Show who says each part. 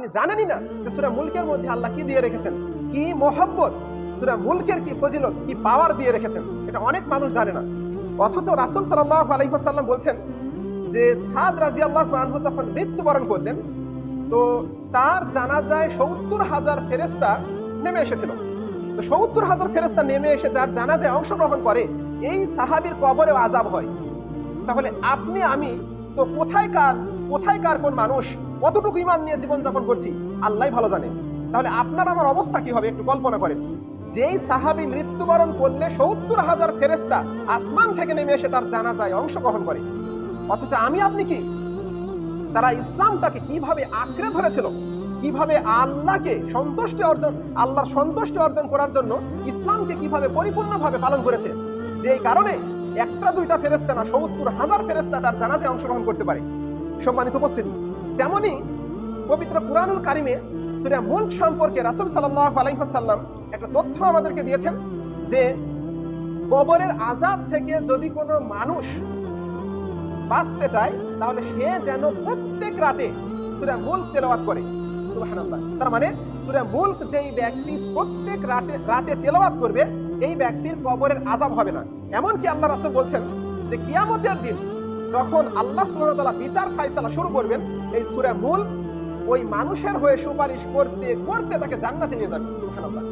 Speaker 1: আপনি জানেনই না যে সুরা মুলকের মধ্যে আল্লাহ কি দিয়ে রেখেছেন? কি মহব্বত? সুরা মুলকের কি ফজিলত, কি পাওয়ার দিয়ে রেখেছেন? এটা অনেক মানুষ জানে না। অথচ রাসুল সাল্লাহ আলহিহাসাল্লাম বলছেন যে সাদ রাজি আল্লাহ আনহু যখন মৃত্যুবরণ করলেন, তো তার জানাজায় সত্তর হাজার ফেরেস্তা নেমে এসেছিল। তো সত্তর হাজার ফেরেস্তা নেমে এসে যার জানাজায় অংশগ্রহণ করে, এই সাহাবীর কবরেও আজাব হয়। তাহলে আপনি, আমি, তো কোথায় কার কোথায় কার কোন মানুষ কতটুকু ইমান নিয়ে জীবনযাপন করছি, আল্লাহ ভালো জানে। তাহলে আপনার আমার অবস্থা কি হবে একটু কল্পনা করেন। যেই সাহাবী মৃত্যুবরণ করলে সত্তর হাজার ফেরেস্তা আসমান থেকে নেমে এসে তার জানাজায় অংশগ্রহণ করে। অথচ আমি, আপনি কি? তারা ইসলামটাকে কীভাবে আঁকড়ে ধরেছিল, কীভাবে আল্লাহকে সন্তুষ্টি অর্জন, আল্লাহর সন্তুষ্টি অর্জন করার জন্য ইসলামকে কীভাবে পরিপূর্ণভাবে পালন করেছে যে কারণে একটা দুইটা ফেরেস্তা না সত্তর হাজার ফেরেস্তা তার জানাজে অংশগ্রহণ করতে পারে। সম্মানিত উপস্থিতি তেমনি পবিত্র কুরআনুল কারিমে সূরা মুলক সম্পর্কে রাসূল সাল্লাল্লাহু আলাইহি ওয়াসাল্লাম একটা তথ্য আমাদেরকে দিয়েছেন যে কবরের আযাব থেকে যদি কোনো মানুষ বাঁচতে চায়, তাহলে সে যেন প্রত্যেক রাতে সূরা মুলক তেলাওয়াত করে। তার মানে সূরা মুলক যেই ব্যক্তি প্রত্যেক রাতে রাতে তেলাওয়াত করবে, এই ব্যক্তির কবরের আযাব হবে না। এমনকি আল্লাহ রাসূল বলছেন যে কিয়ামতের দিন যখন আল্লাহ সুবহানাহু বিচার ফাইসালা শুরু করবেন এই সুরে মূল ওই মানুষের হয়ে সুপারিশ করতে করতে তাকে জান্নাতে নিয়ে যাবে সুবহানাল্লাহ।